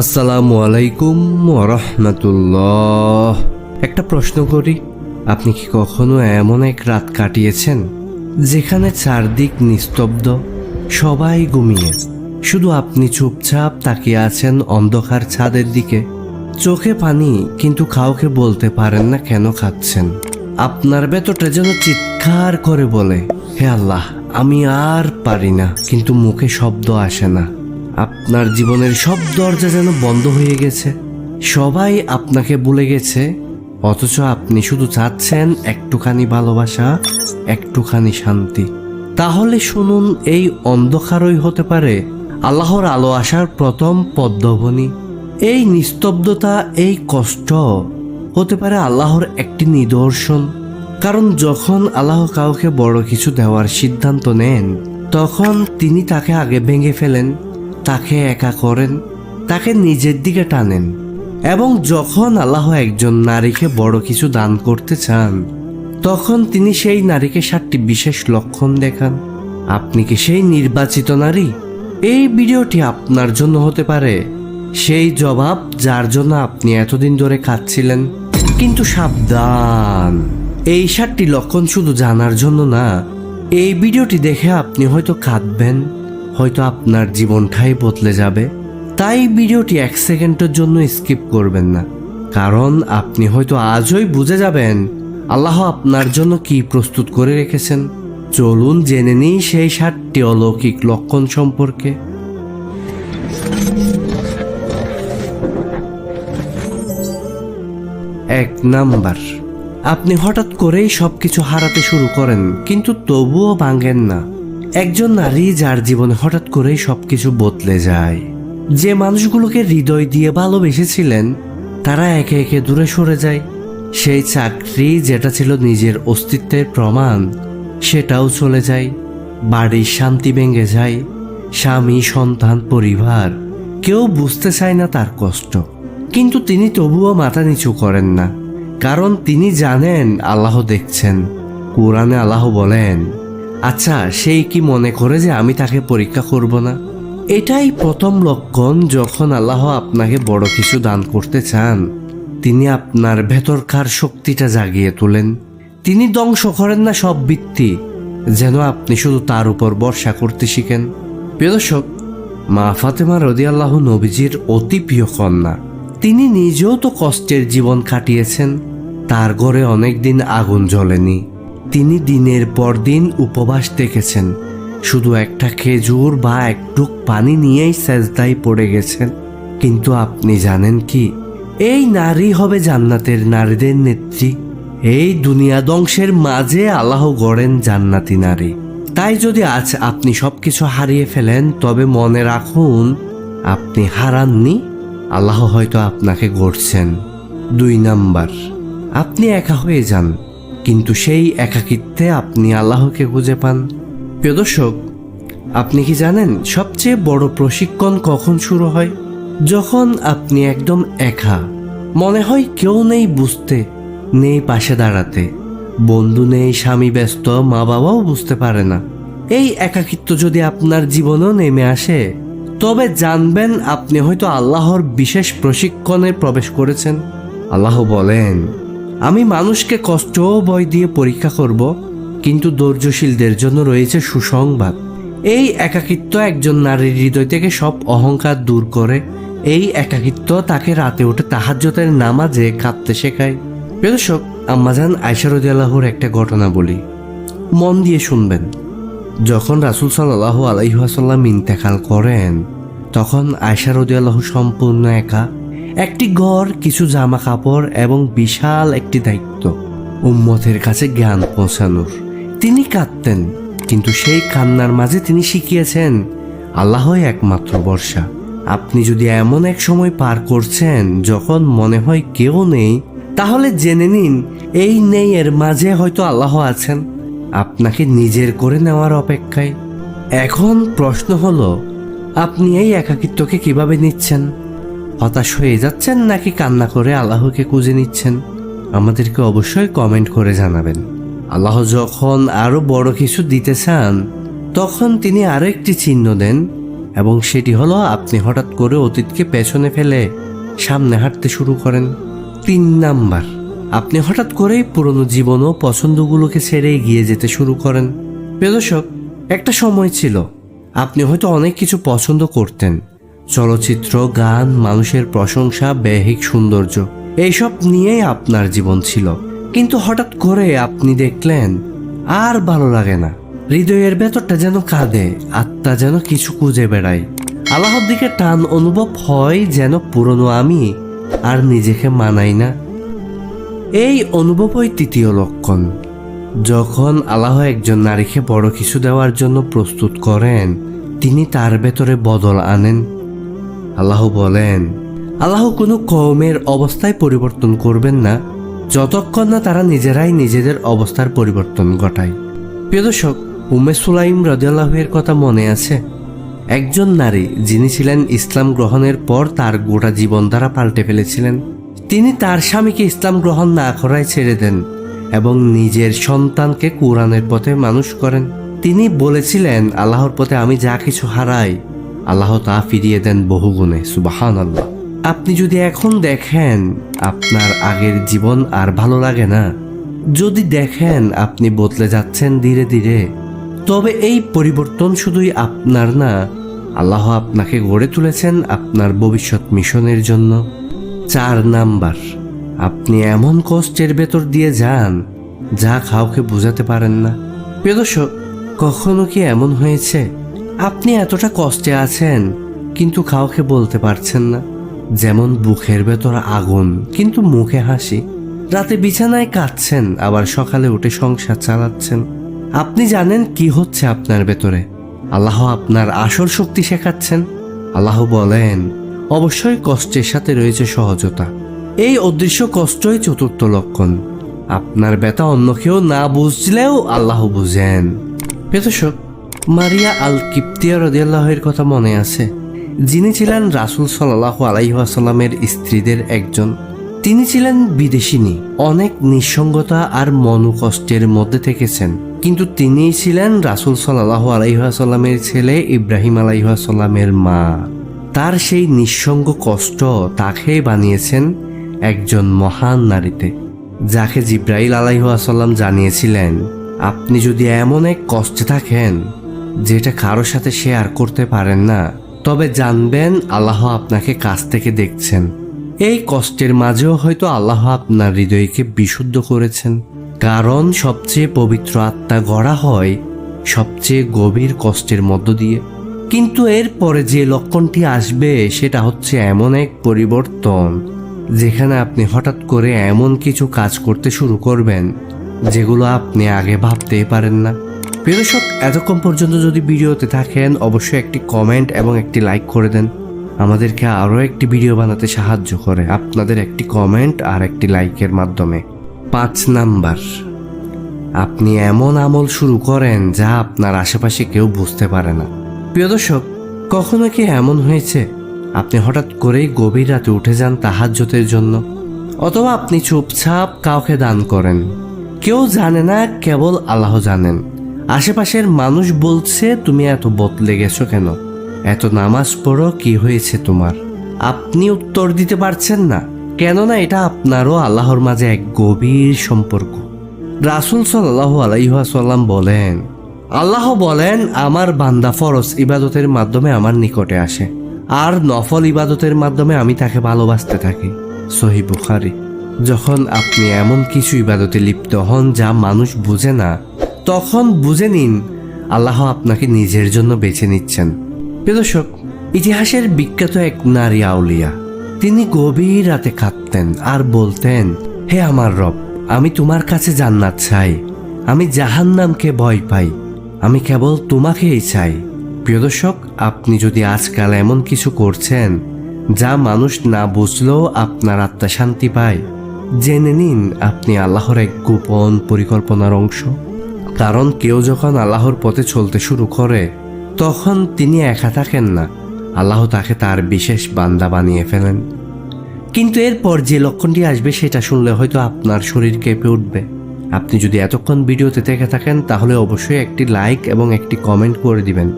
আসসালামু আলাইকুম রহমতুল্লাহ একটা প্রশ্ন করি, আপনি কি কখনো এমন এক রাত কাটিয়েছেন যেখানে চারদিক নিস্তব্ধ, সবাই ঘুমিয়ে? শুধু আপনি চুপচাপ তাকিয়ে আছেন অন্ধকার ছাদের দিকে। চোখে পানি, কিন্তু কাউকে বলতে পারেন না কেন খাচ্ছেন। আপনার ভেতরটা যেন চিৎকার করে বলে, হে আল্লাহ আমি আর পারি না, কিন্তু মুখে শব্দ আসে না। আপনার জীবনের সব দরজা যেন বন্ধ হয়ে গেছে। সবাই আপনাকে ভুলে গেছে, অথচ আপনি শুধু চাচ্ছেন একটুখানি ভালোবাসা, একটুখানি শান্তি। তাহলে শুনুন, এই অন্ধকারই হতে পারে আল্লাহর আলো আসার প্রথম পদ্মভনি এই নিস্তব্ধতা, এই কষ্ট হতে পারে আল্লাহর একটি নিদর্শন। কারণ যখন আল্লাহ কাউকে বড় কিছু দেওয়ার সিদ্ধান্ত নেন, তখন তিনি তাকে আগে ভেঙে ফেলেন, তাকে একা করেন, তাকে নিজের দিকে টানেন এবং যখন আল্লাহ একজন নারীকে বড় কিছু দান করতে চান, তখন তিনি সেই নারীকে সাতটি বিশেষ লক্ষণ দেখান। আপনি কি সেই নির্বাচিত নারী? এই ভিডিওটি আপনার জন্য হতে পারে। সেই জবাব যার জন্য আপনি এতদিন ধরে খাচ্ছিলেন। কিন্তু সাবধান। এই সাতটি লক্ষণ শুধু জানার জন্য না, এই ভিডিওটি দেখে আপনি হয়তো কাঁদবেন, হয়তো আপনার জীবনটাই বদলে যাবে। তাই ভিডিওটি এক সেকেন্ডের জন্য স্কিপ করবেন না, কারণ আপনি হয়তো আজই বুঝে যাবেন আল্লাহ আপনার জন্য কি প্রস্তুত করে রেখেছেন। চলুন জেনে নিই সেই সাতটি অলৌকিক লক্ষণ সম্পর্কে। এক নাম্বার। আপনি হঠাৎ করেই সবকিছু হারাতে শুরু করেন, কিন্তু তবুও ভাঙেন না। একজন নারী যার জীবনে হঠাৎ করেই সবকিছু বদলে যায়। যে মানুষগুলোকে হৃদয় দিয়ে ভালোবেসেছিলেন, তারা একে একে দূরে সরে যায়। সেই চাকরি যেটা ছিল নিজের অস্তিত্বের প্রমাণ, সেটাও চলে যায়। বাড়ির শান্তি ভেঙে যায়। স্বামী, সন্তান, পরিবার, কেউ বুঝতে চায় না তার কষ্ট। কিন্তু তিনি তবুও মাথা নিচু করেন না। কারণ তিনি জানেন আল্লাহ দেখছেন। কোরআনে আল্লাহ বলেন আচ্ছা সেই কি মনে করে যে আমি তাকে পরীক্ষা করব না? এটাই প্রথম লক্ষণ যখন আল্লাহ আপনাকে বড় কিছু দান করতে চান। তিনি আপনার ভেতরকার শক্তিটা জাগিয়ে তোলেন। তিনি ধ্বংস করেন না সব বৃত্তি, যেন আপনি শুধু তার উপর ভরসা করতে শিখেন। প্রিয় দর্শক, মা ফাতেমা রদিয়াল্লাহ নবীজির অতি প্রিয় কন্যা। তিনি নিজেও তো কষ্টের জীবন কাটিয়েছেন। তার ঘরে অনেক দিন আগুন জ্বলেনি। তিনি দিনের পর দিন উপবাস দেখেছেন। শুধু একটা খেজুর বা একটুক পানি নিয়েই সেজদায় পড়ে গেছেন। কিন্তু আপনি জানেন কি? এই নারী হবে জান্নাতের নারীদের নেত্রী। এই দুনিয়া ধ্বংসের মাঝে আল্লাহ গড়েন জান্নাতি নারী। তাই যদি আজ আপনি সব কিছু হারিয়ে ফেলেন, তবে মনে রাখুন, আপনি হারাননি। আল্লাহ হয়তো আপনাকে গড়ছেন। দুই নাম্বার। আপনি একা হয়ে যান, কিন্তু সেই একাকিত্বে আপনি আল্লাহকে খুঁজে পান। প্রিয় দর্শক, আপনি কি জানেন সবচেয়ে বড় প্রশিক্ষণ কখন শুরু হয়? যখন আপনি একদম একা, মনে হয় কেউ নেই বুঝতে, নেই পাশে দাঁড়াতে, বন্ধু নেই, স্বামী ব্যস্ত মা বাবাও বুঝতে পারে না। এই একাকিত্ব যদি আপনার জীবনেও নেমে আসে, তবে জানবেন আপনি হয়তো আল্লাহর বিশেষ প্রশিক্ষণে প্রবেশ করেছেন। আল্লাহ বলেন আমি মানুষকে কষ্ট ভয় দিয়ে পরীক্ষা করব, কিন্তু ধৈর্যশীলদের জন্য রয়েছে সুসংবাদ। এই একাকিত্ব একজন নারীর হৃদয় থেকে সব অহংকার দূর করে। এই একাকিত্ব তাকে রাতে উঠে তাহাজ্যতের নামাজে কাঁদতে শেখায়। প্রিয় দর্শক, আম্মাজান আয়সারদি আল্লাহর একটা ঘটনা বলি। মন দিয়ে শুনবেন। যখন রাসুল সাল্লাহ আলাইহাসাল্লাম ইন্তেকাল করেন, তখন আয়সা রদিয়াল্লাহ সম্পূর্ণ একা একটি ঘর, কিছু জামা কাপড় এবং বিশাল একটি দায়িত্ব, উম্মতের কাছে জ্ঞান পৌঁছানোর। তিনি কাঁদতেন, কিন্তু সেই কান্নার মাঝে তিনি শিখিয়েছেন আল্লাহই একমাত্র বর্ষা আপনি যদি এমন এক সময় পার করছেন, যখন মনে হয় কেউ নেই, তাহলে জেনে নিন, এই নেই এর মাঝে হয়তো আল্লাহ আছেন। আপনাকে নিজের করে নেওয়ার অপেক্ষায়। এখন প্রশ্ন হলো, আপনি এই একাকিত্বকে কীভাবে নিচ্ছেন? হতাশ হয়ে যাচ্ছেন নাকি কান্না করে আল্লাহকে খুঁজে নিচ্ছেন? আমাদেরকে অবশ্যই কমেন্ট করে জানাবেন। আল্লাহ যখন আরও বড় কিছু দিতে চান, তখন তিনি আরও একটি চিহ্ন দেন এবং সেটি হলো আপনি হঠাৎ করে অতীতকে পেছনে ফেলে সামনে হাঁটতে শুরু করেন। তিন নাম্বার, আপনি হঠাৎ করেই পুরনো জীবন ও পছন্দগুলোকে ছেড়ে এগিয়ে যেতে শুরু করেন। প্রদর্শক একটা সময় ছিল, আপনি হয়তো অনেক কিছু পছন্দ করতেন চলচ্চিত্র, গান, মানুষের প্রশংসা ব্যহিক সৌন্দর্য, এইসব নিয়েই আপনার জীবন ছিল। কিন্তু হঠাৎ করে আপনি দেখলেন, আর ভালো লাগে না। হৃদয়ের ভেতরটা যেন কাঁদে, আত্মা যেন কিছু খুঁজে বেড়ায়। আল্লাহর দিকে টান অনুভব হয় যেন পুরনো আমি, আর নিজেকে মানাই না। এই অনুভবই তৃতীয় লক্ষণ। যখন আল্লাহ একজন নারীকে বড় কিছু দেওয়ার জন্য প্রস্তুত করেন, তিনি তার ভেতরে বদল আনেন। আল্লাহ বলেন, আল্লাহ কোনো কওমের অবস্থায় পরিবর্তন করবেন না, যতক্ষণ না তারা নিজেরাই নিজেদের অবস্থার পরিবর্তন ঘটায়। প্রিয় দর্শক উমে সুলাইম রদিয়াল্লাহের কথা মনে আছে? একজন নারী যিনি ছিলেন ইসলাম গ্রহণের পর তার গোটা জীবন দ্বারা পাল্টে ফেলেছিলেন, তিনি তার স্বামীকে ইসলাম গ্রহণ না করায় ছেড়ে দেন এবং নিজের সন্তানকে কোরআনের পথে মানুষ করেন। তিনি বলেছিলেন, আল্লাহর পথে আমি যা কিছু হারাই আল্লাহ তা ফিরিয়ে দেন বহুগুণে সুবাহান আল্লাহ আপনি যদি এখন দেখেন আপনার আগের জীবন আর ভালো লাগে না, যদি দেখেন আপনি বদলে যাচ্ছেন ধীরে ধীরে, তবে এই পরিবর্তন শুধুই আপনার না, আল্লাহ আপনাকে গড়ে তুলেছেন আপনার ভবিষ্যৎ মিশনের জন্য। চার নাম্বার, আপনি এমন কষ্টের ভেতর দিয়ে যান, যা কাউকে বোঝাতে পারেন না। প্রিয় দর্শক, কখনো কি এমন হয়েছে? আপনি এতটা কষ্টে আছেন, কিন্তু কাউকে বলতে পারছেন না। যেমন বুকের ভেতর আগুন, কিন্তু মুখে হাসি। রাতে বিছানায় কাঁদছেন, আবার সকালে উঠে সংসার চালাচ্ছেন। আপনি জানেন কি হচ্ছে আপনার ভেতরে। আল্লাহ আপনার আসল শক্তি শেখাচ্ছেন। আল্লাহ বলেন, অবশ্যই কষ্টের সাথে রয়েছে সহজতা। এই অদৃশ্য কষ্টই চতুর্থ লক্ষণ। আপনার ব্যথা অন্য কেউ না বুঝলেও আল্লাহ বুঝেন। প্রিয়দর্শক মারিয়া আল কিপ্তিয়া রদিয়াল্লাহের কথা মনে আছে। যিনি ছিলেন রাসুল সাল্লাহ আলাইহাসাল্লামের স্ত্রীদের একজন। তিনি ছিলেন বিদেশিনী, অনেক নিঃসঙ্গতা আর মনোকষ্টের মধ্যে থেকেছেন। কিন্তু তিনি ছিলেন রাসুল সাল্লাহ আলাইহাসাল্লামের ছেলে ইব্রাহিম আলাইহাসাল্লামের মা। তার সেই নিঃসঙ্গ কষ্ট তাকেই বানিয়েছেন একজন মহান নারীতে, যাকে জিব্রাইল আলাইহাসাল্লাম জানিয়েছিলেন, আপনি যদি এমন এক কষ্টে থাকেন যেটা কারোর সাথে শেয়ার করতে পারেন না, তবে জানবেন আল্লাহ আপনাকে কাছ থেকে দেখছেন। এই কষ্টের মাঝেও হয়তো আল্লাহ আপনার হৃদয়কে বিশুদ্ধ করেছেন। কারণ সবচেয়ে পবিত্র আত্মা গড়া হয় সবচেয়ে গভীর কষ্টের মধ্য দিয়ে। কিন্তু এরপরে যে লক্ষণটি আসবে, সেটা হচ্ছে এমন এক পরিবর্তন, যেখানে আপনি হঠাৎ করে এমন কিছু কাজ করতে শুরু করবেন, যেগুলো আপনি আগে ভাবতেই পারেন না। প্রিয় দর্শক এতক্ষণ পর্যন্ত যদি ভিডিওতে থাকেন, অবশ্যই একটি কমেন্ট এবং একটি লাইক করে দেন। আমাদেরকে আরও একটি ভিডিও বানাতে সাহায্য করে আপনাদের একটি কমেন্ট আর একটি লাইকের মাধ্যমে। পাঁচ নাম্বার, আপনি এমন আমল শুরু করেন যা আপনার আশেপাশে কেউ বুঝতে পারে না। প্রিয় দর্শক কখনো কি এমন হয়েছে? আপনি হঠাৎ করেই গভীর রাতে উঠে যান তাহাজ্যতের জন্য, অথবা আপনি চুপচাপ কাউকে দান করেন। কেউ জানে না, কেবল আল্লাহ জানেন। আশেপাশের মানুষ বলছে, তুমি এত বদলে গেছো কেন? এত নামাজ পড়ো, কি হয়েছে তোমার? আপনি উত্তর দিতে পারছেন না। কেননা এটা আপনারও আল্লাহর মাঝে এক গভীর সম্পর্ক। রাসুল সাল্লাহ আলাইহাসাল্লাম বলেন, আল্লাহ বলেন, আমার বান্দা ফরজ ইবাদতের মাধ্যমে আমার নিকটে আসে, আর নফল ইবাদতের মাধ্যমে আমি তাকে ভালোবাসতে থাকি। সহি বুখারি। যখন আপনি এমন কিছু ইবাদতে লিপ্ত হন যা মানুষ বুঝে না তখন বুঝে নিন, আল্লাহ আপনাকে নিজের জন্য বেছে নিচ্ছেন। প্রিয় দর্শক, ইতিহাসের বিখ্যাত এক নারী আউলিয়া, তিনি গভীর রাতে কাঁদতেন আর বলতেন, হে আমার রব, আমি তোমার কাছে জান্নাত চাই, আমি জাহান্নামকে ভয় পাই, আমি কেবল তোমাকেই চাই। প্রিয় দর্শক, আপনি যদি আজকাল এমন কিছু করছেন, যা মানুষ না বুঝলেও আপনার আত্মা শান্তি পায়, জেনে নিন আপনি আল্লাহর এক গোপন পরিকল্পনার অংশ। কারণ কেউ যখন আল্লাহর পথে চলতে শুরু করে, তখন তিনি একা থাকেন না। আল্লাহ তাকে তার বিশেষ বান্দা বানিয়ে ফেলেন। কিন্তু এরপর যে লক্ষণটি আসবে, সেটা শুনলে হয়তো আপনার শরীর কেঁপে উঠবে। আপনি যদি এতক্ষণ ভিডিওতে দেখে থাকেন, তাহলে অবশ্যই একটি লাইক এবং একটি কমেন্ট করে দিবেন।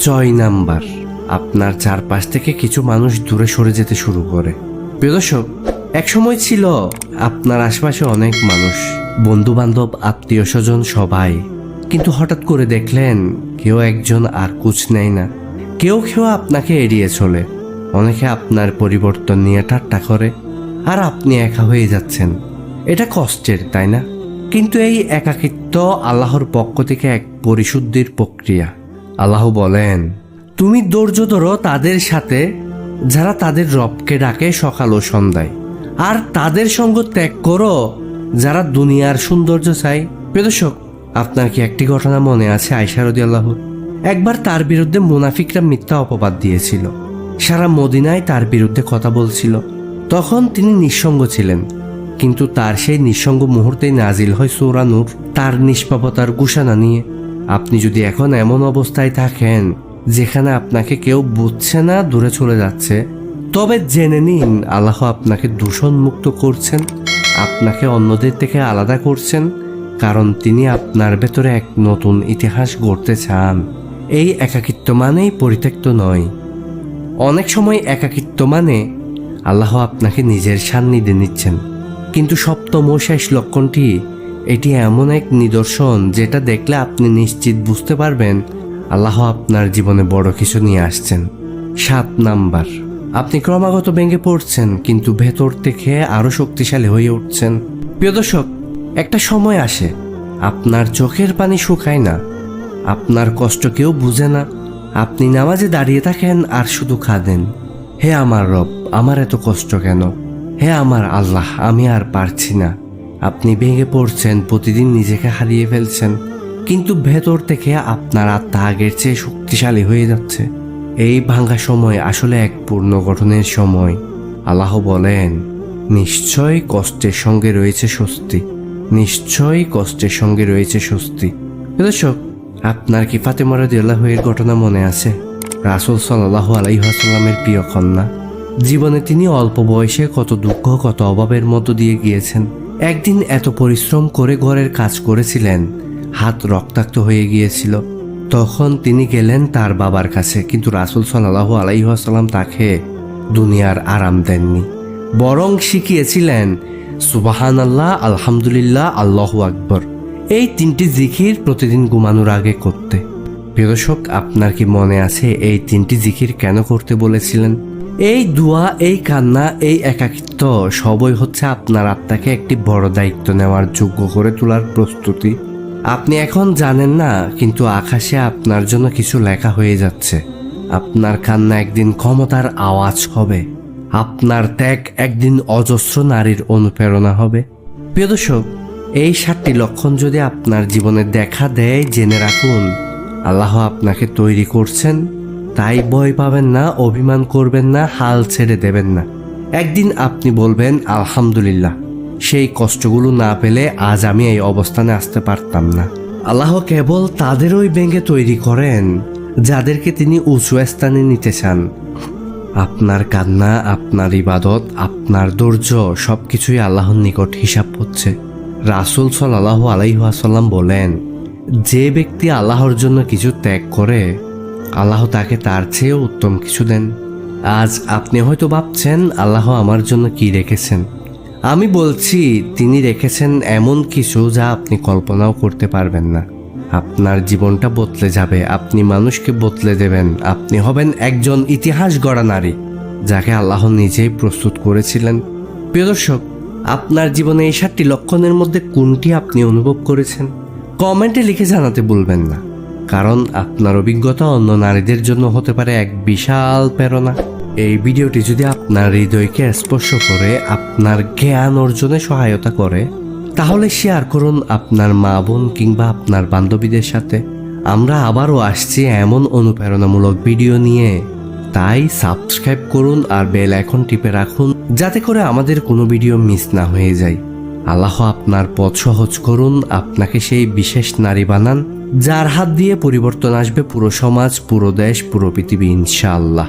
ছয় নাম্বার, আপনার চারপাশ থেকে কিছু মানুষ দূরে সরে যেতে শুরু করে। প্রিয় দর্শক এক সময় ছিল আপনার আশেপাশে অনেক মানুষ বন্ধু বান্ধব আত্মীয় স্বজন সবাই। কিন্তু হঠাৎ করে দেখলেন কেউ একজন আর কুচ নেয় না। কেউ কেউ আপনাকে এড়িয়ে চলে। অনেকে আপনার পরিবর্তন নিয়ে ঠাট্টা করে আর আপনি একা হয়ে যাচ্ছেন। এটা কষ্টের, তাই না? কিন্তু এই একাকিত্ব আল্লাহর পক্ষ থেকে এক পরিশুদ্ধির প্রক্রিয়া। আল্লাহ বলেন, তুমি ধৈর্য ধরো তাদের সাথে, যারা তাদের রবকে ডাকে সকাল ও সন্ধ্যায়। আর তাদের সঙ্গ ত্যাগ করো। যারা দুনিয়ার সৌন্দর্য চাই প্রদর্শক আপনার কি একটি ঘটনা মনে আছে আয়সারদি আল্লাহ একবার তার বিরুদ্ধে মুনাফিকরা মিথ্যা অপবাদ দিয়েছিল। সারা মদিনায় তার বিরুদ্ধে কথা বলছিল। তখন তিনি নিঃসঙ্গ ছিলেন। কিন্তু তার সেই নিঃসঙ্গ মুহূর্তেই নাজিল হয় সৌরানুর তার নিষ্পাপতার ঘোষণা নিয়ে। আপনি যদি এখন এমন অবস্থায় থাকেন, যেখানে আপনাকে কেউ বুঝছে না, দূরে চলে যাচ্ছে তবে জেনে নিন, আল্লাহ আপনাকে দূষণ মুক্ত করছেন, আপনাকে অন্যদের থেকে আলাদা করছেন, কারণ তিনি আপনার ভেতরে এক নতুন ইতিহাস গড়তে চান। এই একাকিত্ব মানেই পরিত্যক্ত নয়। অনেক সময় একাকিত্ব মানে আল্লাহ আপনাকে নিজের সান্নিধ্যে নিচ্ছেন। কিন্তু সপ্তম ও শেষ লক্ষণটি, এটি এমন এক নিদর্শন যেটা দেখলে আপনি নিশ্চিত বুঝতে পারবেন, আল্লাহ আপনার জীবনে বড় কিছু নিয়ে আসছেন। সাত নাম্বার। আপনি ক্রমাগত ভেঙে পড়ছেন, কিন্তু ভেতর থেকে আরও শক্তিশালী হয়ে উঠছেন। প্রিয় দর্শক, একটা সময় আসে, আপনার চোখের পানি শুকায় না, আপনার কষ্ট কেউ বুঝে না, আপনি নামাজে দাঁড়িয়ে থাকেন আর শুধু খাদেন। হে আমার রব, আমার এত কষ্ট কেন? হে আমার আল্লাহ, আমি আর পারছি না। আপনি ভেঙে পড়ছেন, প্রতিদিন নিজেকে হারিয়ে ফেলছেন, কিন্তু ভেতর থেকে আপনার আত্মা আগের চেয়ে শক্তিশালী হয়ে যাচ্ছে। এই ভাঙ্গা সময় আসলে এক পূর্ণ গঠনের সময়। আল্লাহ বলেন, নিশ্চয় কষ্টের সঙ্গে রয়েছে স্বস্তি। নিশ্চয়ই কষ্টের সঙ্গে রয়েছে স্বস্তি। দর্শক, আপনার কি ফাতেমা রাদিয়াল্লাহু এর ঘটনা মনে আছে? রাসূল সাল্লাল্লাহু আলাইহি ওয়াসাল্লামের প্রিয় কন্যা। জীবনে তিনি অল্প বয়সে কত দুঃখ, কত অভাবের মধ্য দিয়ে গিয়েছেন। একদিন এত পরিশ্রম করে ঘরের কাজ করেছিলেন। হাত রক্তাক্ত হয়ে গিয়েছিল। তখন তিনি গেলেন তার বাবার কাছে, কিন্তু রাসূল সাল্লাল্লাহু আলাইহি ওয়াসাল্লাম তাকে দুনিয়ার আরাম দেননি। বরং শিখিয়েছিলেন সুবাহান আল্লাহ আলহামদুলিল্লাহ, আল্লাহ আকবর। এই তিনটি জিকির প্রতিদিন ঘুমানোর আগে করতে। প্রিয়দর্শক আপনার কি মনে আছে এই তিনটি জিকির কেন করতে বলেছিলেন? এই দোয়া, এই কান্না, এই একাকিত্ব সবই হচ্ছে আপনার আত্মাকে একটি বড় দায়িত্ব নেওয়ার যোগ্য করে তোলার প্রস্তুতি। আপনি এখন জানেন না, কিন্তু আকাশে আপনার জন্য কিছু লেখা হয়ে যাচ্ছে। আপনার কান্না একদিন ক্ষমতার আওয়াজ হবে। আপনার ত্যাগ একদিন অজস্র নারীর অনুপ্রেরণা হবে। প্রিয় দর্শক, এই সাতটি লক্ষণ যদি আপনার জীবনে দেখা দেয়, জেনে রাখুন, আল্লাহ আপনাকে তৈরি করছেন, তাই ভয় পাবেন না, অভিমান করবেন না, হাল ছেড়ে দেবেন না। একদিন আপনি বলবেন, আলহামদুলিল্লাহ। সেই কষ্টগুলো না পেলে আজ আমি এই অবস্থানে আসতে পারতাম না। আল্লাহ কেবল তাদেরই ভেঙে তৈরি করেন, যাদেরকে তিনি উঁচু স্থানে নিতে চান। আপনার কান্না, আপনার ইবাদত, আপনার ধৈর্য সব কিছুই আল্লাহর নিকট হিসাব হচ্ছে। রাসুল সাল্লাহ আলাইহাসাল্লাম বলেন, যে ব্যক্তি আল্লাহর জন্য কিছু ত্যাগ করে, আল্লাহ তাকে তার চেয়েও উত্তম কিছু দেন। আজ আপনি হয়তো ভাবছেন, আল্লাহ আমার জন্য কি রেখেছেন? আমি বলছি, তিনি রেখেছেন এমন কিছু যা আপনি কল্পনাও করতে পারবেন না। আপনার জীবনটা বদলে যাবে, আপনি মানুষকে বদলে দেবেন। আপনি হবেন একজন ইতিহাস গড়া নারী, যাকে আল্লাহ নিজেই প্রস্তুত করেছিলেন। প্রিয় দর্শক, আপনার জীবনে এই সাতটি লক্ষণের মধ্যে কোনটি আপনি অনুভব করেছেন? কমেন্টে লিখে জানাতে ভুলবেন না, কারণ আপনার অভিজ্ঞতা অন্য নারীদের জন্য হতে পারে এক বিশাল প্রেরণা। এই ভিডিওটি যদি আপনার হৃদয়কে স্পর্শ করে, আপনার জ্ঞান অর্জনে সহায়তা করে, তাহলে শেয়ার করুন আপনার মা বোন কিংবা আপনার বান্ধবীদের সাথে। আমরা আবারও আসছি এমন অনুপ্রেরণামূলক ভিডিও নিয়ে। তাই সাবস্ক্রাইব করুন আর বেল এখন টিপে রাখুন, যাতে করে আমাদের কোনো ভিডিও মিস না হয়ে যায়। আল্লাহ আপনার পথ সহজ করুন, আপনাকে সেই বিশেষ নারী বানান, যার হাত দিয়ে পরিবর্তন আসবে পুরো সমাজ, পুরো দেশ, পুরো পৃথিবী, ইনশাআল্লাহ।